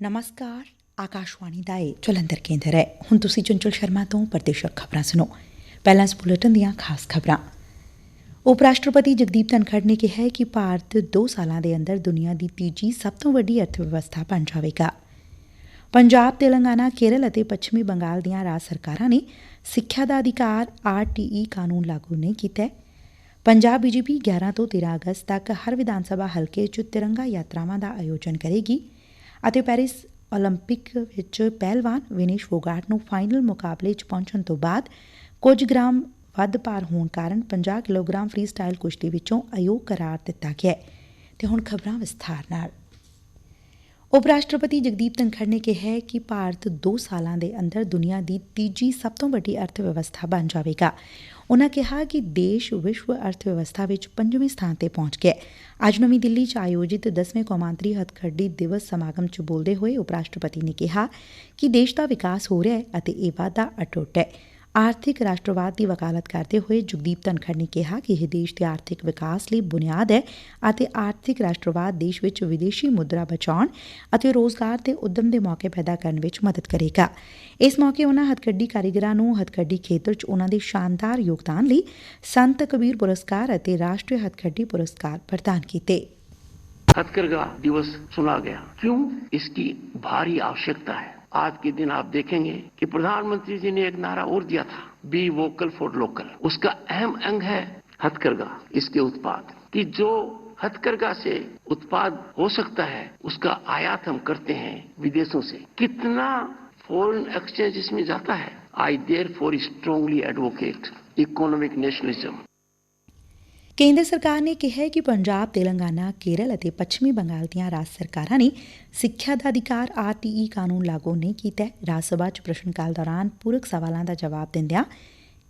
ਨਮਸਕਾਰ ਆਕਾਸ਼ਵਾਣੀ ਦਾ ਇਹ ਜਲੰਧਰ ਕੇਂਦਰ ਹੈ ਹੁਣ ਤੁਸੀਂ ਚੰਚਲ ਸ਼ਰਮਾ ਤੋਂ ਪ੍ਰਦੇਸ਼ਕ ਖਬਰਾਂ ਸੁਣੋ ਪਹਿਲਾਂ ਇਸ ਬੁਲੇਟਿਨ ਦੀਆਂ ਖਾਸ ਖਬਰਾਂ ਉਪ ਰਾਸ਼ਟਰਪਤੀ ਜਗਦੀਪ ਧਨਖੜ ਨੇ ਕਿਹਾ ਹੈ ਕਿ ਭਾਰਤ 2 ਸਾਲਾਂ ਦੇ ਅੰਦਰ ਦੁਨੀਆ ਦੀ ਤੀਜੀ ਸਭ ਤੋਂ ਵੱਡੀ ਅਰਥ ਵਿਵਸਥਾ ਬਣ ਜਾਵੇਗਾ ਪੰਜਾਬ ਤੇਲੰਗਾਨਾ ਕੇਰਲ ਅਤੇ ਪੱਛਮੀ ਬੰਗਾਲ ਦੀਆਂ ਰਾਜ ਸਰਕਾਰਾਂ ਨੇ ਸਿੱਖਿਆ ਦਾ ਅਧਿਕਾਰ ਆਰਟੀਈ ਕਾਨੂੰਨ ਲਾਗੂ ਨਹੀਂ ਕੀਤਾ ਹੈ ਪੰਜਾਬ ਬੀਜੇਪੀ 11 ਤੋਂ 13 ਅਗਸਤ ਤੱਕ ਹਰ ਵਿਧਾਨ ਸਭਾ ਹਲਕੇ 'ਚ ਤਿਰੰਗਾ ਯਾਤਰਾਵਾਂ ਦਾ ਆਯੋਜਨ ਕਰੇਗੀ ਅਤੇ ਪੈਰਿਸ ਓਲੰਪਿਕ ਵਿੱਚ ਪਹਿਲਵਾਨ ਵਿਨੇਸ਼ ਫੋਗਾਟ ਨੂੰ ਫਾਈਨਲ ਮੁਕਾਬਲੇ 'ਚ ਪਹੁੰਚਣ ਤੋਂ ਬਾਅਦ ਕੁਝ ਗ੍ਰਾਮ ਵੱਧ ਭਾਰ ਹੋਣ ਕਾਰਨ 50 ਕਿਲੋਗ੍ਰਾਮ ਫ੍ਰੀ ਸਟਾਈਲ ਕੁਸ਼ਤੀ ਵਿੱਚੋਂ ਅਯੋਗ ਕਰਾਰ ਦਿੱਤਾ ਗਿਆ ਹੈ। ਤੇ ਹੁਣ ਖਬਰਾਂ ਵਿਸਥਾਰ ਨਾਲ। ਉਪ ਰਾਸ਼ਟਰਪਤੀ ਜਗਦੀਪ ਧਨਖੜ ਨੇ ਕਿਹਾ ਕਿ ਭਾਰਤ 2 ਸਾਲਾਂ ਦੇ ਅੰਦਰ ਦੁਨੀਆ ਦੀ ਤੀਜੀ ਸਭ ਤੋਂ ਵੱਡੀ ਅਰਥ ਵਿਵਸਥਾ ਬਣ ਜਾਵੇਗਾ। ਉਨਾਂ ਕਿਹਾ ਕਿ ਦੇਸ਼ ਵਿਸ਼ਵ ਅਰਥ ਵਿਵਸਥਾ ਵਿੱਚ ਪੰਜਵੇਂ ਸਥਾਨ ਤੇ ਪਹੁੰਚ ਗਿਆ ਅੱਜ ਨਵੀਂ ਦਿੱਲੀ 'ਚ ਆਯੋਜਿਤ 10ਵੇਂ ਕੌਮਾਂਤਰੀ ਹਥਕਰਘੀ ਦਿਵਸ ਸਮਾਗਮ 'ਚ ਬੋਲਦੇ ਹੋਏ ਉਪ ਰਾਸ਼ਟਰਪਤੀ ਨੇ ਕਿਹਾ ਕਿ ਦੇਸ਼ ਦਾ ਵਿਕਾਸ ਹੋ ਰਿਹਾ ਹੈ ਅਤੇ ਇਹ ਵਾਧਾ ਅਟੁੱਟ ਹੈ। ਆਰਥਿਕ ਰਾਸ਼ਟਰਵਾਦ ਦੀ ਵਕਾਲਤ ਕਰਦੇ ਹੋਏ ਜਗਦੀਪ ਧਨਖੜ ਨੇ ਕਿਹਾ ਕਿ ਇਹ ਦੇਸ਼ ਦੇ ਆਰਥਿਕ ਵਿਕਾਸ ਲਈ ਬੁਨਿਆਦ ਹੈ ਅਤੇ ਆਰਥਿਕ ਰਾਸ਼ਟਰਵਾਦ ਦੇਸ਼ ਵਿੱਚ ਵਿਦੇਸ਼ੀ ਮੁਦਰਾ ਬਚਾਉਣ ਅਤੇ ਰੋਜ਼ਗਾਰ ਤੇ ਉਦਮ ਦੇ ਮੌਕੇ ਪੈਦਾ ਕਰਨ ਵਿੱਚ ਮਦਦ ਕਰੇਗਾ ਇਸ ਮੌਕੇ ਉਨ੍ਹਾਂ ਹਥਕੱਡੀ ਕਾਰੀਗਰਾਂ ਨੂੰ ਹਥਕੱਡੀ ਖੇਤਰ 'ਚ ਉਨ੍ਹਾਂ ਦੇ ਸ਼ਾਨਦਾਰ ਯੋਗਦਾਨ ਲਈ ਸੰਤ ਕਬੀਰ ਪੁਰਸਕਾਰ ਅਤੇ ਰਾਸ਼ਟਰੀ ਹਥਕੱਡੀ ਪੁਰਸਕਾਰ ਪ੍ਰਦਾਨ ਕੀਤੇ हथकरघा दिवस चुना गया क्यों इसकी भारी आवश्यकता है आज के दिन आप देखेंगे कि प्रधानमंत्री जी ने एक नारा और दिया था बी वोकल फॉर लोकल उसका अहम अंग है हथकरघा, इसके उत्पाद। कि जो हथकरघा से उत्पाद हो सकता है, उसका आयात हम करते हैं विदेशों से। कितना फॉरेन एक्सचेंज इसमें जाता है? I therefore strongly advocate economic nationalism ਕੇਂਦਰ ਸਰਕਾਰ ਨੇ ਕਿਹਾ ਕਿ ਪੰਜਾਬ, ਤੇਲੰਗਾਨਾ, ਕੇਰਲ ਅਤੇ ਪੱਛਮੀ ਬੰਗਾਲ ਦੀਆਂ ਰਾਜ ਸਰਕਾਰਾਂ ਨੇ ਸਿੱਖਿਆ ਦਾ ਅਧਿਕਾਰ ਆਰਟੀਈ ਕਾਨੂੰਨ ਲਾਗੂ ਨਹੀਂ ਕੀਤਾ ਰਾਜ ਸਭਾ 'ਚ ਪ੍ਰਸ਼ਨ ਕਾਲ ਦੌਰਾਨ ਪੂਰਕ ਸਵਾਲਾਂ ਦਾ ਜਵਾਬ ਦਿੰਦਿਆਂ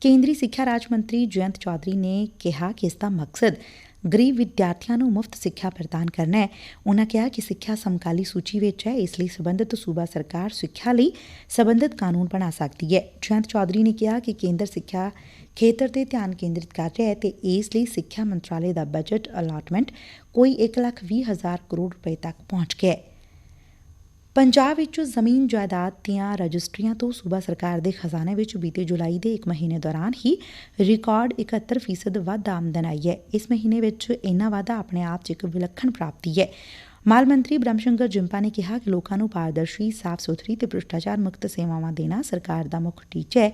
ਕੇਂਦਰੀ ਸਿੱਖਿਆ ਰਾਜ ਮੰਤਰੀ ਜਯੰਤ ਚੌਧਰੀ ਨੇ ਕਿਹਾ ਕਿ ਇਸ ਦਾ ਮਕਸਦ ਗਰੀਬ ਵਿਦਿਆਰਥੀਆਂ ਨੂੰ ਮੁਫਤ ਸਿੱਖਿਆ ਪ੍ਰਦਾਨ ਕਰਨਾ ਹੈ। ਉਨ੍ਹਾਂ ਕਿਹਾ ਕਿ ਸਿੱਖਿਆ ਸਮਕਾਲੀ ਸੁਚੀ ਵਿਚ ਐ ਇਸ ਲਈ ਸਬੰਧਤ ਸੁਬਾ ਸਰਕਾਰ ਸਿੱਖਿਆ ਲਈ ਸਬੰਧਤ ਕਾਨੂੰਨ ਬਣਾ ਸਕਦੀ ਐ ਜਯੰਤ ਚੌਧਰੀ ਨੇ ਕਿਹਾ ਕਿ ਕੇਂਦਰ ਸਿੱਖਿਆ ਖੇਤਰ ਤੇ ਧਿਆਨ ਕੇਂਦਰਿਤ ਕਰ ਰਿਹਾ ਹੈ ਤੇ ਇਸ ਲਈ ਸਿੱਖਿਆ ਮੰਤਰਾਲੇ ਦਾ ਬਜਟ ਅਲਾਟਮੈਂਟ ਕੋਈ 1 ਲੱਖ 20 ਹਜ਼ਾਰ ਕਰੋੜ ਰੁਪਏ ਤੱਕ ਪਹੁੰਚ ਗਿਆ ਹੈ। ਪੰਜਾਬ ਵਿੱਚ ਜ਼ਮੀਨ ਜਾਇਦਾਦ ਦੀਆਂ ਰਜਿਸਟਰੀਆਂ ਤੋਂ ਸੂਬਾ ਸਰਕਾਰ ਦੇ ਖਜ਼ਾਨੇ ਵਿੱਚ ਬੀਤੇ ਜੁਲਾਈ ਦੇ ਇੱਕ ਮਹੀਨੇ ਦੌਰਾਨ ਹੀ ਰਿਕਾਰਡ 71% ਵੱਧ ਆਮਦਨ ਆਈ ਹੈ। ਇਸ ਮਹੀਨੇ ਵਿੱਚ ਇੰਨਾ ਵਾਧਾ ਆਪਣੇ ਆਪ 'ਚ ਇੱਕ ਵਿਲੱਖਣ ਪ੍ਰਾਪਤੀ ਹੈ। ਮਾਲ ਮੰਤਰੀ ਬ੍ਰਹਮ ਸ਼ੰਕਰ ਜਿੰਪਾ ਨੇ ਕਿਹਾ ਕਿ ਲੋਕਾਂ ਨੂੰ ਪਾਰਦਰਸ਼ੀ ਸਾਫ਼ ਸੁਥਰੀ ਤੇ ਭ੍ਰਿਸ਼ਟਾਚਾਰ ਮੁਕਤ ਸੇਵਾਵਾਂ ਦੇਣਾ ਸਰਕਾਰ ਦਾ ਮੁੱਖ ਟੀਚਾ ਹੈ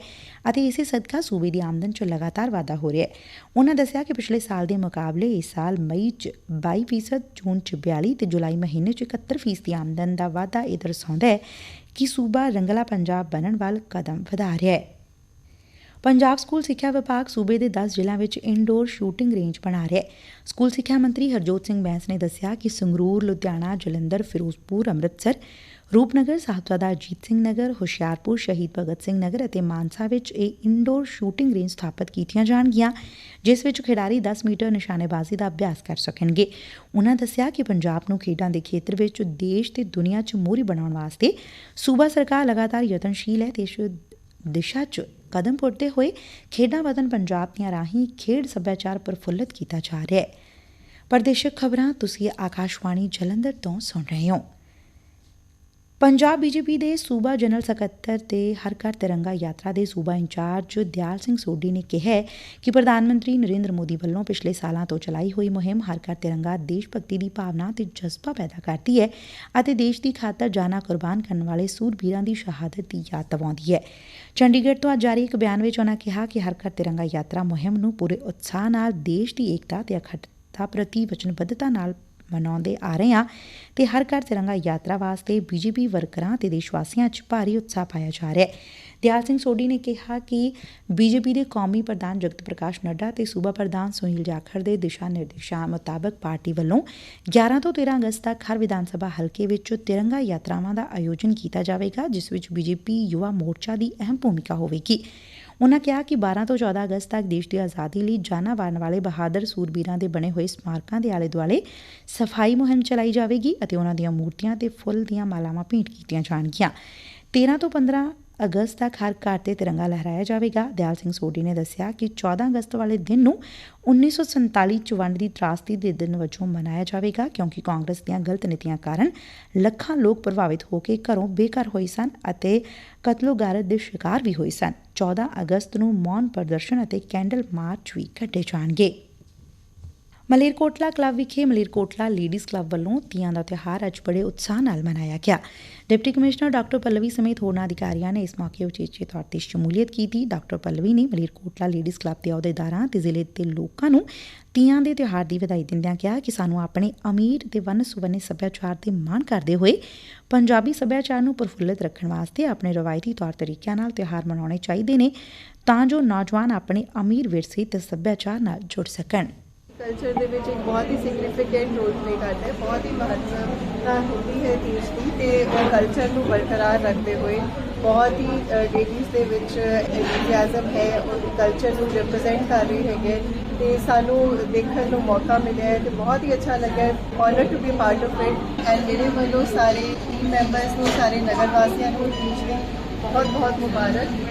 ਅਤੇ ਇਸੇ ਸਦਕਾ ਸੂਬੇ ਦੀ ਆਮਦਨ 'ਚ ਲਗਾਤਾਰ ਵਾਧਾ ਹੋ ਰਿਹਾ ਹੈ। ਉਨ੍ਹਾਂ ਦੱਸਿਆ ਕਿ ਪਿਛਲੇ ਸਾਲ ਦੇ ਮੁਕਾਬਲੇ ਇਸ ਸਾਲ ਮਈ 'ਚ 22% ਜੂਨ 'ਚ 42 ਤੇ ਜੁਲਾਈ ਮਹੀਨੇ 'ਚ 71% ਦੀ ਆਮਦਨ ਦਾ ਵਾਧਾ ਇਹ ਦਰਸਾਉਂਦਾ ਹੈ ਕਿ ਸੂਬਾ ਰੰਗਲਾ ਪੰਜਾਬ ਬਣਨ ਵੱਲ ਕਦਮ ਵਧਾ ਰਿਹਾ ਹੈ। ਪੰਜਾਬ ਸਕੂਲ ਸਿੱਖਿਆ ਵਿਭਾਗ ਸੂਬੇ ਦੇ 10 ਜ਼ਿਲ੍ਹਿਆਂ ਵਿੱਚ ਇਨਡੋਰ ਸ਼ੂਟਿੰਗ ਰੇਂਜ ਬਣਾ ਰਿਹਾ ਹੈ। ਸਕੂਲ ਸਿੱਖਿਆ ਮੰਤਰੀ ਹਰਜੋਤ ਸਿੰਘ ਬੈਂਸ ਨੇ ਦੱਸਿਆ ਕਿ ਸੰਗਰੂਰ, ਲੁਧਿਆਣਾ, ਜਲੰਧਰ, ਫਿਰੋਜ਼ਪੁਰ, ਅੰਮ੍ਰਿਤਸਰ, ਰੂਪਨਗਰ, ਸਾਹਿਬਜ਼ਾਦਾ ਅਜੀਤ ਸਿੰਘ ਨਗਰ, ਹੁਸ਼ਿਆਰਪੁਰ, ਸ਼ਹੀਦ ਭਗਤ ਸਿੰਘ ਨਗਰ ਅਤੇ ਮਾਨਸਾ ਵਿੱਚ ਇਹ ਇਨਡੋਰ ਸ਼ੂਟਿੰਗ ਰੇਂਜ ਸਥਾਪਿਤ ਕੀਤੀਆਂ ਜਾਣਗੀਆਂ, ਜਿਸ ਵਿੱਚ ਖਿਡਾਰੀ 10 ਮੀਟਰ ਨਿਸ਼ਾਨੇਬਾਜ਼ੀ ਦਾ ਅਭਿਆਸ ਕਰ ਸਕਣਗੇ। ਉਨ੍ਹਾਂ ਦੱਸਿਆ ਕਿ ਪੰਜਾਬ ਨੂੰ ਖੇਡਾਂ ਦੇ ਖੇਤਰ ਵਿੱਚ ਦੇਸ਼ ਤੇ ਦੁਨੀਆ 'ਚ ਮੋਹਰੀ ਬਣਾਉਣ ਵਾਸਤੇ ਸੂਬਾ ਸਰਕਾਰ ਲਗਾਤਾਰ ਯਤਨਸ਼ੀਲ ਹੈ ਤੇ ਇਸ ਦਿਸ਼ਾ 'ਚ ਕਦਮ ਪੁੱਟਦੇ ਹੋਏ ਖੇਡਾਂ ਵਤਨ ਪੰਜਾਬ ਦੀਆਂ ਰਾਹੀਂ ਖੇਡ ਸੱਭਿਆਚਾਰ ਪ੍ਰਫੁੱਲਤ ਕੀਤਾ ਜਾ ਰਿਹਾ ਹੈ। ਪਰਦੇਸ਼ਕ ਖਬਰਾਂ ਤੁਸੀਂ ਆਕਾਸ਼ਵਾਣੀ ਜਲੰਧਰ ਤੋਂ ਸੁਣ ਰਹੇ ਹੋ। ਪੰਜਾਬ ਬੀਜੇਪੀ ਦੇ ਸੂਬਾ ਜਨਰਲ ਸਕੱਤਰ ਤੇ ਹਰ ਘਰ ਤਿਰੰਗਾ ਯਾਤਰਾ ਦੇ ਸੂਬਾ ਇੰਚਾਰਜ ਦਿਆਲ ਸਿੰਘ ਸੋਢੀ ਨੇ ਕਿਹਾ ਕਿ ਪ੍ਰਧਾਨ ਮੰਤਰੀ ਨਰਿੰਦਰ ਮੋਦੀ ਵੱਲੋਂ ਪਿਛਲੇ ਸਾਲਾਂ ਤੋਂ ਚਲਾਈ ਹੋਈ ਮੁਹਿੰਮ ਹਰ ਘਰ ਤਿਰੰਗਾ ਦੇਸ਼ ਭਗਤੀ ਦੀ ਭਾਵਨਾ ਤੇ ਜਜ਼ਬਾ ਪੈਦਾ ਕਰਦੀ ਹੈ ਅਤੇ ਦੇਸ਼ ਦੀ ਖਾਤਰ ਜਾਨਾਂ ਕੁਰਬਾਨ ਕਰਨ ਵਾਲੇ ਸੂਰਬੀਰਾਂ ਦੀ ਸ਼ਹਾਦਤ ਦੀ ਯਾਦ ਦਿਵਾਉਂਦੀ ਹੈ। ਚੰਡੀਗੜ੍ਹ ਤੋਂ ਅੱਜ ਜਾਰੀ ਇੱਕ ਬਿਆਨ ਵਿੱਚ ਉਨ੍ਹਾਂ ਕਿਹਾ ਕਿ ਹਰ ਘਰ ਤਿਰੰਗਾ ਯਾਤਰਾ ਮੁਹਿੰਮ ਨੂੰ ਪੂਰੇ ਉਤਸ਼ਾਹ ਨਾਲ ਦੇਸ਼ ਦੀ ਏਕਤਾ ਤੇ ਅਖੰਡਤਾ ਪ੍ਰਤੀ ਵਚਨਬੱਧਤਾ ਨਾਲ ਮਨਾਉਂਦੇ ਆ ਰਹੇ ਹਾਂ ਤੇ ਹਰ ਘਰ ਤਿਰੰਗਾ ਯਾਤਰਾ ਵਾਸਤੇ ਬੀਜੇਪੀ ਵਰਕਰਾਂ ਤੇ ਦੇਸ਼ ਵਾਸੀਆਂ 'ਚ ਭਾਰੀ ਉਤਸ਼ਾਹ ਪਾਇਆ ਜਾ ਰਿਹਾ ਹੈ। ਦਿਆਲ ਸਿੰਘ ਸੋਢੀ ਨੇ ਕਿਹਾ ਕਿ ਬੀਜੇਪੀ ਦੇ ਕੌਮੀ ਪ੍ਰਧਾਨ ਜਗਤ ਪ੍ਰਕਾਸ਼ ਨੱਡਾ ਤੇ ਸੂਬਾ ਪ੍ਰਧਾਨ ਸੁਨੀਲ ਜਾਖੜ ਦੇ ਦਿਸ਼ਾ ਨਿਰਦੇਸ਼ਾਂ ਮੁਤਾਬਕ ਪਾਰਟੀ ਵੱਲੋਂ 11 ਤੋਂ 13 ਅਗਸਤ ਤੱਕ ਹਰ ਵਿਧਾਨ ਸਭਾ ਹਲਕੇ ਵਿੱਚ ਤਿਰੰਗਾ ਯਾਤਰਾਵਾਂ ਦਾ ਆਯੋਜਨ ਕੀਤਾ ਜਾਵੇਗਾ, ਜਿਸ ਵਿੱਚ ਬੀਜੇਪੀ ਯੁਵਾ ਮੋਰਚਾ ਦੀ ਅਹਿਮ ਭੂਮਿਕਾ ਹੋਵੇਗੀ। ਉਨ੍ਹਾਂ ਕਿਹਾ ਕਿ 12 ਤੋਂ 14 ਅਗਸਤ ਤੱਕ ਦੇਸ਼ ਦੀ ਆਜ਼ਾਦੀ ਲਈ ਜਾਨਾਂ ਵਾਰਨ ਵਾਲੇ ਬਹਾਦਰ ਸੂਰਬੀਰਾਂ ਦੇ ਬਣੇ ਹੋਏ ਸਮਾਰਕਾਂ ਦੇ ਆਲੇ ਦੁਆਲੇ ਸਫ਼ਾਈ ਮੁਹਿੰਮ ਚਲਾਈ ਜਾਵੇਗੀ ਅਤੇ ਉਨ੍ਹਾਂ ਦੀਆਂ ਮੂਰਤੀਆਂ ਤੇ ਫੁੱਲ ਦੀਆਂ ਮਾਲਾਵਾਂ ਭੇਂਟ ਕੀਤੀਆਂ ਜਾਣਗੀਆਂ। 13 ਤੋਂ 15 ਅਗਸਤ ਤੱਕ ਹਰ ਘਰ ਤੇ ਤਿਰੰਗਾ ਲਹਿਰਾਇਆ ਜਾਵੇਗਾ। ਦਿਆਲ ਸਿੰਘ ਸੋਢੀ ਨੇ ਦੱਸਿਆ ਕਿ 14 ਅਗਸਤ ਵਾਲੇ ਦਿਨ ਨੂੰ 1947 ਚ ਵੰਡ ਦੀ ਤਰਾਸਦੀ ਦੇ ਦਿਨ ਵਜੋਂ ਮਨਾਇਆ ਜਾਵੇਗਾ, ਕਿਉਂਕਿ ਕਾਂਗਰਸ ਦੀਆਂ ਗਲਤ ਨੀਤੀਆਂ ਕਾਰਨ ਲੱਖਾਂ ਲੋਕ ਪ੍ਰਭਾਵਿਤ ਹੋ ਕੇ ਘਰੋਂ ਬੇਘਰ ਹੋਏ ਸਨ ਅਤੇ ਕਤਲੋਗਾਰਤ ਦੇ ਸ਼ਿਕਾਰ ਵੀ ਹੋਏ ਸਨ। 14 ਅਗਸਤ ਨੂੰ ਮੌਨ ਪ੍ਰਦਰਸ਼ਨ ਅਤੇ ਕੈਂਡਲ ਮਾਰਚ ਵੀ ਕੱਢੇ ਜਾਣਗੇ। ਮਲੇਰਕੋਟਲਾ ਕਲੱਬ ਵਿਖੇ ਮਲੇਰਕੋਟਲਾ ਲੇਡੀਜ਼ ਕਲੱਬ ਵੱਲੋਂ ਤੀਆਂ ਦਾ ਤਿਉਹਾਰ ਅੱਜ ਬੜੇ ਉਤਸ਼ਾਹ ਨਾਲ ਮਨਾਇਆ ਗਿਆ। ਡਿਪਟੀ ਕਮਿਸ਼ਨਰ ਡਾਕਟਰ ਪੱਲਵੀ ਸਮੇਤ ਹੋਰਨਾਂ ਅਧਿਕਾਰੀਆਂ ਨੇ ਇਸ ਮੌਕੇ ਉਚੇਚੇ ਤੌਰ ਤੇ ਸ਼ਮੂਲੀਅਤ ਕੀਤੀ। ਡਾਕਟਰ ਪੱਲਵੀ ਨੇ ਮਲੇਰਕੋਟਲਾ ਲੇਡੀਜ਼ ਕਲੱਬ ਦੇ ਅਹੁਦੇਦਾਰਾਂ ਤੇ ਜ਼ਿਲ੍ਹੇ ਦੇ ਲੋਕਾਂ ਨੂੰ ਤੀਆਂ ਦੇ ਤਿਉਹਾਰ ਦੀ ਵਧਾਈ ਦਿੰਦਿਆਂ ਕਿਹਾ ਕਿ ਸਾਨੂੰ ਆਪਣੇ ਅਮੀਰ ਤੇ ਵੰਨ ਸੁਵੰਨੇ ਸੱਭਿਆਚਾਰ ਤੇ ਮਾਣ ਕਰਦੇ ਹੋਏ ਪੰਜਾਬੀ ਸੱਭਿਆਚਾਰ ਨੂੰ ਪ੍ਰਫੁੱਲਿਤ ਰੱਖਣ ਵਾਸਤੇ ਆਪਣੇ ਰਵਾਇਤੀ ਤੌਰ ਤਰੀਕਿਆਂ ਨਾਲ ਤਿਉਹਾਰ ਮਨਾਉਣੇ ਚਾਹੀਦੇ ਨੇ ਤਾਂ ਜੋ ਨੌਜਵਾਨ ਆਪਣੇ ਅਮੀਰ ਵਿਰਸੇ ਤੇ ਸੱਭਿਆਚਾਰ ਨਾਲ ਜੁੜ ਸਕਣ। ਕਲਚਰ ਦੇ ਵਿੱਚ ਇੱਕ ਬਹੁਤ ਹੀ ਸਿਗਨੀਫੀਕੈਂਟ ਰੋਲ ਪਲੇ ਕਰਦਾ ਹੈ, ਬਹੁਤ ਹੀ ਮਹੱਤਵਤਾ ਹੁੰਦੀ ਹੈ ਦੇਸ਼ ਦੀ ਤੇ ਉਹ ਕਲਚਰ ਨੂੰ ਬਰਕਰਾਰ ਰੱਖਦੇ ਹੋਏ ਬਹੁਤ ਹੀ ਲੇਡੀਜ਼ ਦੇ ਵਿੱਚ ਐਂਥੂਸੀਆਜ਼ਮ ਹੈ, ਉਹ ਕਲਚਰ ਨੂੰ ਰਿਪਰੈਜ਼ੈਂਟ ਕਰ ਰਹੀ ਹੈਗੇ ਤੇ ਸਾਨੂੰ ਦੇਖਣ ਨੂੰ ਮੌਕਾ ਮਿਲਿਆ ਹੈ ਤੇ ਬਹੁਤ ਹੀ ਅੱਛਾ ਲੱਗਿਆ honour to be part of it and ਮੇਰੇ ਵੱਲੋਂ ਸਾਰੇ ਟੀਮ ਮੈਂਬਰਸ ਨੂੰ, ਸਾਰੇ ਨਗਰ ਵਾਸੀਆਂ ਨੂੰ ਟੀਚਿੰਗ ਬਹੁਤ ਬਹੁਤ ਮੁਬਾਰਕ।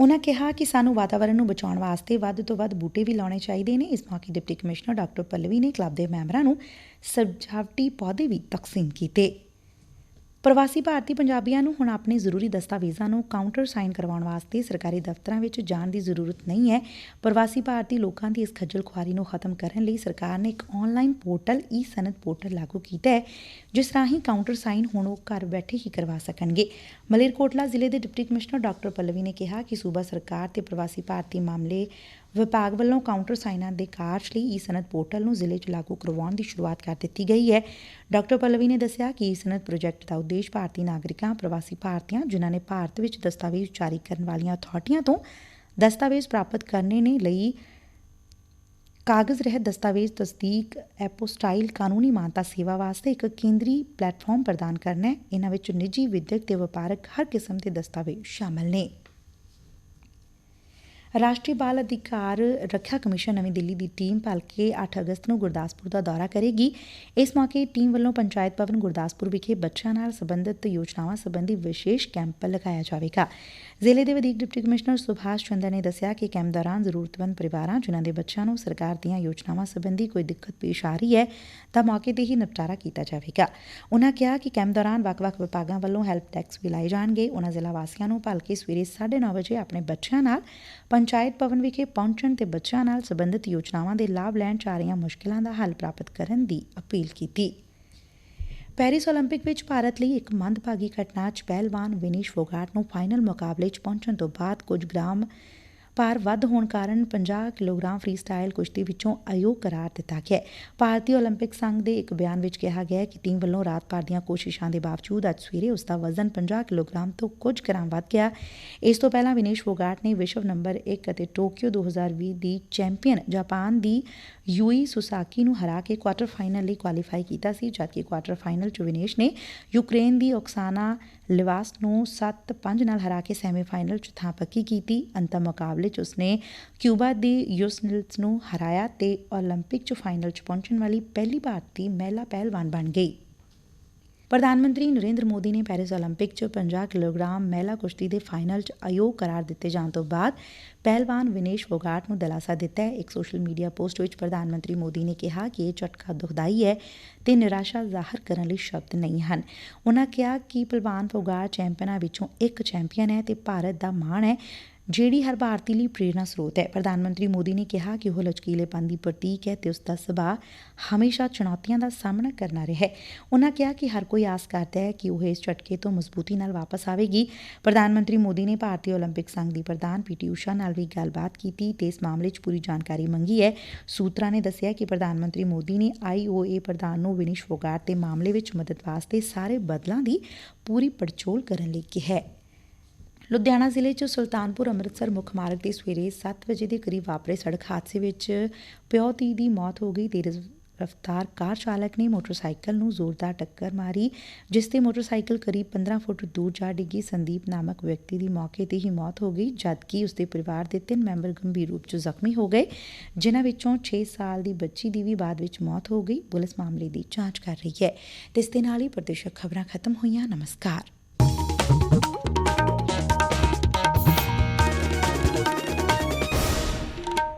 ਉਨ੍ਹਾਂ ਕਿਹਾ ਕਿ ਸਾਨੂੰ ਵਾਤਾਵਰਣ ਨੂੰ ਬਚਾਉਣ ਵਾਸਤੇ ਵੱਧ ਤੋਂ ਵੱਧ ਬੂਟੇ ਵੀ ਲਾਉਣੇ ਚਾਹੀਦੇ ਨੇ। ਇਸ ਮੌਕੇ ਡਿਪਟੀ ਕਮਿਸ਼ਨਰ ਡਾਕਟਰ ਪੱਲਵੀ ਨੇ ਕਲੱਬ ਦੇ ਮੈਂਬਰਾਂ ਨੂੰ ਸਜਾਵਟੀ ਪੌਦੇ ਵੀ ਤਕਸੀਮ ਕੀਤੇ। ਪ੍ਰਵਾਸੀ ਭਾਰਤੀ ਪੰਜਾਬੀਆਂ ਨੂੰ ਹੁਣ ਆਪਣੇ ਜ਼ਰੂਰੀ ਦਸਤਾਵੇਜ਼ਾਂ ਨੂੰ ਕਾਊਂਟਰ ਸਾਈਨ ਕਰਵਾਉਣ ਵਾਸਤੇ ਸਰਕਾਰੀ ਦਫ਼ਤਰਾਂ ਵਿੱਚ ਜਾਣ ਦੀ ਜ਼ਰੂਰਤ ਨਹੀਂ ਹੈ। ਪ੍ਰਵਾਸੀ ਭਾਰਤੀ ਲੋਕਾਂ ਦੀ ਇਸ ਖੱਜਲ ਖੁਆਰੀ ਨੂੰ ਖਤਮ ਕਰਨ ਲਈ ਸਰਕਾਰ ਨੇ ਇੱਕ ਆਨਲਾਈਨ ਪੋਰਟਲ ਈ ਸਨਦ ਪੋਰਟਲ ਲਾਗੂ ਕੀਤਾ ਹੈ, ਜਿਸ ਰਾਹੀਂ ਕਾਊਂਟਰ ਸਾਈਨ ਹੁਣ ਉਹ ਘਰ ਬੈਠੇ ਹੀ ਕਰਵਾ ਸਕਣਗੇ। ਮਲੇਰਕੋਟਲਾ ਜ਼ਿਲ੍ਹੇ ਦੇ ਡਿਪਟੀ ਕਮਿਸ਼ਨਰ ਡਾਕਟਰ ਪੱਲਵੀ ਨੇ ਕਿਹਾ ਕਿ ਸੂਬਾ ਸਰਕਾਰ ਤੇ ਪ੍ਰਵਾਸੀ ਭਾਰਤੀ ਮਾਮਲੇ ਵਿਭਾਗ ਵੱਲੋਂ ਕਾਊਂਟਰ ਸਾਈਨਾਂ ਦੇ ਕਾਰਜ ਲਈ ਈ ਸਨਦ ਪੋਰਟਲ ਨੂੰ ਜ਼ਿਲ੍ਹੇ 'ਚ ਲਾਗੂ ਕਰਵਾਉਣ ਦੀ ਸ਼ੁਰੂਆਤ ਕਰ ਦਿੱਤੀ ਗਈ ਹੈ। ਡਾਕਟਰ ਪੱਲਵੀ ਨੇ ਦੱਸਿਆ ਕਿ ਈ ਸਨਦ ਪ੍ਰੋਜੈਕਟ ਦਾ ਉਦੇਸ਼ ਭਾਰਤੀ ਨਾਗਰਿਕਾਂ, ਪ੍ਰਵਾਸੀ ਭਾਰਤੀਆਂ ਜਿਨ੍ਹਾਂ ਨੇ ਭਾਰਤ ਵਿੱਚ ਦਸਤਾਵੇਜ਼ ਜਾਰੀ ਕਰਨ ਵਾਲੀਆਂ ਅਥਾਰਟੀਆਂ ਤੋਂ ਦਸਤਾਵੇਜ਼ ਪ੍ਰਾਪਤ ਕਰਨੇ ਨੇ ਲਈ ਕਾਗਜ਼ ਰਹਿਤ ਦਸਤਾਵੇਜ਼, ਤਸਦੀਕ, ਐਪੋਸਟਾਈਲ ਕਾਨੂੰਨੀ ਮਾਨਤਾ ਸੇਵਾ ਵਾਸਤੇ ਇੱਕ ਕੇਂਦਰੀ ਪਲੇਟਫਾਰਮ ਪ੍ਰਦਾਨ ਕਰਨਾ ਹੈ। ਇਹਨਾਂ ਵਿੱਚ ਨਿੱਜੀ ਵਿਦਿਅਕ ਤੇ ਵਪਾਰਕ ਹਰ ਕਿਸਮ ਦੇ ਦਸਤਾਵੇਜ਼ ਸ਼ਾਮਲ ਨੇ। ਰਾਸ਼ਟਰੀ ਬਾਲ ਅਧਿਕਾਰ ਰੱਖਿਆ ਕਮਿਸ਼ਨ ਨਵੀਂ ਦਿੱਲੀ ਦੀ ਟੀਮ ਭਲਕੇ 8 ਅਗਸਤ ਨੂੰ ਗੁਰਦਾਸਪੁਰ ਦਾ ਦੌਰਾ ਕਰੇਗੀ। ਇਸ ਮੌਕੇ ਟੀਮ ਵੱਲੋਂ ਪੰਚਾਇਤ ਭਵਨ ਗੁਰਦਾਸਪੁਰ ਵਿਖੇ ਬੱਚਿਆਂ ਨਾਲ ਸੰਬੰਧਿਤ ਯੋਜਨਾਵਾਂ ਸੰਬੰਧੀ ਵਿਸ਼ੇਸ਼ ਕੈਂਪ ਲਗਾਇਆ ਜਾਵੇਗਾ। ਜ਼ਿਲ੍ਹੇ ਦੇ ਵਧੀਕ ਡਿਪਟੀ ਕਮਿਸ਼ਨਰ ਸੁਭਾਸ਼ ਚੰਦਰ ਨੇ ਦੱਸਿਆ ਕਿ ਕੈਂਪ ਦੌਰਾਨ ਜ਼ਰੂਰਤਮੰਦ ਪਰਿਵਾਰਾਂ, ਜਿਨ੍ਹਾਂ ਦੇ ਬੱਚਿਆਂ ਨੂੰ ਸਰਕਾਰ ਦੀਆਂ ਯੋਜਨਾਵਾਂ ਸੰਬੰਧੀ ਕੋਈ ਦਿੱਕਤ ਪੇਸ਼ ਆ ਰਹੀ ਹੈ, ਤਾਂ ਮੌਕੇ ਤੇ ਹੀ ਨਿਪਟਾਰਾ ਕੀਤਾ ਜਾਵੇਗਾ। ਉਨ੍ਹਾਂ ਕਿਹਾ ਕਿ ਕੈਂਪ ਦੌਰਾਨ ਵੱਖ-ਵੱਖ ਵਿਭਾਗਾਂ ਵੱਲੋਂ ਹੈਲਪ ਡੈਸਕ ਵੀ ਲਾਏ ਜਾਣਗੇ। ਉਨ੍ਹਾਂ ਜ਼ਿਲ੍ਹਾ ਵਾਸੀਆਂ ਨੂੰ ਭਲਕੇ ਸਵੇਰੇ 9:30 ਵਜੇ ਆਪਣੇ ਬੱਚਿਆਂ ਨਾਲ ਪੰਚਾਇਤ ਭਵਨ ਵਿਖੇ ਪਹੁੰਚਣ ਤੇ ਬੱਚਿਆਂ ਨਾਲ ਸੰਬੰਧਿਤ ਯੋਜਨਾਵਾਂ ਦੇ ਲਾਭ ਲੈਣ ਚ ਆ ਰਹੀਆਂ ਮੁਸ਼ਕਲਾਂ ਦਾ ਹੱਲ ਪ੍ਰਾਪਤ ਕਰਨ ਦੀ ਅਪੀਲ ਕੀਤੀ ਪੈਰਿਸ 올림픽 ਵਿੱਚ ਭਾਰਤ ਲਈ ਇੱਕ ਮੰਦਭਾਗੀ ਘਟਨਾ ਚ ਪਹਿਲਵਾਨ ਵਿਨੀਸ਼ ਫੋਗਾਟ ਨੂੰ ਫਾਈਨਲ ਮੁਕਾਬਲੇ ਚ ਪਹੁੰਚਣ ਤੋਂ ਬਾਅਦ ਕੁਝ ਗ੍ਰਾਮ ਭਾਰ ਵੱਧ ਹੋਣ ਕਾਰਨ 50 ਕਿਲੋਗ੍ਰਾਮ ਫ੍ਰੀ ਸਟਾਈਲ ਕੁਸ਼ਤੀ ਵਿੱਚੋਂ ਅਯੋਗ ਕਰਾਰ ਦਿੱਤਾ ਗਿਆ ਭਾਰਤੀ 올림픽 ਸੰਘ ਦੇ ਇੱਕ ਬਿਆਨ ਵਿੱਚ ਕਿਹਾ ਗਿਆ ਕਿ ਟੀਮ ਵੱਲੋਂ ਰਾਤ ਭਰ ਦੀਆਂ ਕੋਸ਼ਿਸ਼ਾਂ ਦੇ ਬਾਵਜੂਦ ਅੱਜ ਸਵੇਰੇ ਉਸ ਦਾ ਵਜ਼ਨ 50 ਕਿਲੋਗ੍ਰਾਮ ਤੋਂ ਕੁਝ ਗ੍ਰਾਮ ਵੱਧ ਗਿਆ ਇਸ ਤੋਂ ਪਹਿਲਾਂ ਵਿਨੇਸ਼ ਫੋਗਾਟ ਨੇ ਵਿਸ਼ਵ ਨੰਬਰ 1 ਅਤੇ ਟੋਕੀਓ 2020 ਦੀ ਚੈਂਪੀਅਨ ਜਾਪਾਨ ਦੀ ਯੂਈ ਸੁਸਾਕੀ ਨੂੰ ਹਰਾ ਕੇ ਕੁਆਟਰ ਫਾਈਨਲ ਲਈ ਕੁਆਲੀਫਾਈ ਕੀਤਾ ਸੀ ਜਦਕਿ ਕੁਆਟਰ ਫਾਈਨਲ 'ਚ ਵਿਨੇਸ਼ ਨੇ ਯੂਕਰੇਨ ਦੀ ਓਕਸਾਨਾ ਲਿਵਾਸ ਨੂੰ 7-5 ਨਾਲ ਹਰਾ ਕੇ ਸੈਮੀਫਾਈਨਲ 'ਚ ਥਾਂ ਪੱਕੀ ਕੀਤੀ ਅੰਤਮ ਮੁਕਾਬਲੇ 'ਚ ਉਸਨੇ ਕਿਊਬਾ ਦੀ ਯੂਸਨਿਲਸ ਨੂੰ ਹਰਾਇਆ ਤੇ 올림픽 'ਚ ਫਾਈਨਲ 'ਚ ਪਹੁੰਚਣ ਵਾਲੀ ਪਹਿਲੀ ਭਾਰਤੀ ਮਹਿਲਾ ਪਹਿਲਵਾਨ ਬਣ ਗਈ ਪ੍ਰਧਾਨ ਮੰਤਰੀ ਨਰਿੰਦਰ ਮੋਦੀ ਨੇ ਪੈਰਿਸ ਓਲੰਪਿਕ 'ਚ 50 ਕਿਲੋਗ੍ਰਾਮ ਮਹਿਲਾ ਕੁਸ਼ਤੀ ਦੇ ਫਾਈਨਲ 'ਚ ਅਯੋਗ ਕਰਾਰ ਦਿੱਤੇ ਜਾਣ ਤੋਂ ਬਾਅਦ ਪਹਿਲਵਾਨ ਵਿਨੇਸ਼ ਫੋਗਾਟ ਨੂੰ ਦਲਾਸਾ ਦਿੱਤਾ ਹੈ। ਇੱਕ ਸੋਸ਼ਲ ਮੀਡੀਆ ਪੋਸਟ ਵਿੱਚ ਪ੍ਰਧਾਨ ਮੰਤਰੀ ਮੋਦੀ ਨੇ ਕਿਹਾ ਕਿ ਇਹ ਝਟਕਾ ਦੁਖਦਾਈ ਹੈ ਤੇ ਨਿਰਾਸ਼ਾ ਜ਼ਾਹਰ ਕਰਨ ਲਈ ਸ਼ਬਦ ਨਹੀਂ ਹਨ। ਉਨ੍ਹਾਂ ਕਿਹਾ ਕਿ ਪਹਿਲਵਾਨ ਫੋਗਾਟ ਚੈਂਪੀਅਨਾਂ ਵਿੱਚੋਂ ਇੱਕ ਚੈਂਪੀਅਨ ਹੈ ਤੇ ਭਾਰਤ ਦਾ ਮਾਣ ਹੈ। ਜਿਹੜੀ ਹਰ ਭਾਰਤੀ ਲਈ ਪ੍ਰੇਰਣਾ ਸਰੋਤ ਹੈ। ਪ੍ਰਧਾਨ ਮੰਤਰੀ ਮੋਦੀ ਨੇ ਕਿਹਾ ਕਿ ਉਹ ਲਚਕੀਲੇਪਨ ਦੀ ਪ੍ਰਤੀਕ ਹੈ ਤੇ ਉਸ ਦਾ ਸੁਭਾਅ ਹਮੇਸ਼ਾ ਚੁਣੌਤੀਆਂ ਦਾ ਸਾਹਮਣਾ ਕਰਨਾ ਰਿਹਾ ਹੈ। ਉਨ੍ਹਾਂ ਕਿਹਾ ਕਿ ਹਰ ਕੋਈ ਆਸ ਕਰਦਾ ਹੈ ਕਿ ਉਹ ਇਸ ਝਟਕੇ ਤੋਂ ਮਜ਼ਬੂਤੀ ਨਾਲ ਵਾਪਸ ਆਵੇਗੀ। ਪ੍ਰਧਾਨ ਮੰਤਰੀ ਮੋਦੀ ਨੇ ਭਾਰਤੀ ਓਲੰਪਿਕ ਸੰਘ ਦੀ ਪ੍ਰਧਾਨ ਪੀਟੀ ਊਸ਼ਾ ਨਾਲ ਵੀ ਗੱਲਬਾਤ ਕੀਤੀ ਤੇ ਇਸ ਮਾਮਲੇ 'ਚ ਪੂਰੀ ਜਾਣਕਾਰੀ ਮੰਗੀ ਹੈ। ਸੂਤਰਾਂ ਨੇ ਦੱਸਿਆ ਕਿ ਪ੍ਰਧਾਨ ਮੰਤਰੀ ਮੋਦੀ ਨੇ ਆਈਓਏ ਪ੍ਰਧਾਨ ਨੂੰ ਵਿਨੀਸ਼ ਫੋਗਾਟ ਦੇ ਮਾਮਲੇ ਵਿੱਚ ਮਦਦ ਵਾਸਤੇ ਸਾਰੇ ਬਦਲਾਂ ਦੀ ਪੂਰੀ ਪੜਚੋਲ ਕਰਨ ਲਈ ਕਿਹਾ ਹੈ। ਲੁਧਿਆਣਾ ਜ਼ਿਲ੍ਹੇ 'ਚ ਸੁਲਤਾਨਪੁਰ ਅੰਮ੍ਰਿਤਸਰ ਮੁੱਖ ਮਾਰਗ ਤੇ ਸਵੇਰੇ 7 ਵਜੇ ਦੇ ਕਰੀਬ ਵਾਪਰੇ ਸੜਕ ਹਾਦਸੇ ਵਿੱਚ ਪਿਓ ਧੀ ਦੀ ਮੌਤ ਹੋ ਗਈ। ਤੇਜ਼ ਰਫ਼ਤਾਰ ਕਾਰ ਚਾਲਕ ਨੇ ਮੋਟਰਸਾਈਕਲ ਨੂੰ ਜ਼ੋਰਦਾਰ ਟੱਕਰ ਮਾਰੀ, ਜਿਸ ਤੇ ਮੋਟਰਸਾਈਕਲ ਕਰੀਬ 15 ਫੁੱਟ ਦੂਰ ਜਾ ਡਿੱਗੀ। ਸੰਦੀਪ ਨਾਮਕ ਵਿਅਕਤੀ ਦੀ ਮੌਕੇ ਤੇ ਹੀ ਮੌਤ ਹੋ ਗਈ, ਜਦਕਿ ਉਸ ਦੇ ਪਰਿਵਾਰ ਦੇ ਤਿੰਨ ਮੈਂਬਰ ਗੰਭੀਰ ਰੂਪ 'ਚ ਜ਼ਖਮੀ ਹੋ ਗਏ, ਜਿਨ੍ਹਾਂ ਵਿੱਚੋਂ 6 ਸਾਲ ਦੀ ਬੱਚੀ ਦੀ ਵੀ ਬਾਅਦ ਵਿੱਚ ਮੌਤ ਹੋ ਗਈ। ਪੁਲਿਸ ਮਾਮਲੇ ਦੀ ਜਾਂਚ ਕਰ ਰਹੀ ਹੈ। ਤੇ ਇਸ ਦੇ ਨਾਲ ਹੀ ਪ੍ਰਦੇਸ਼ਕ ਖਬਰਾਂ ਖਤਮ ਹੋਈਆਂ। ਨਮਸਕਾਰ।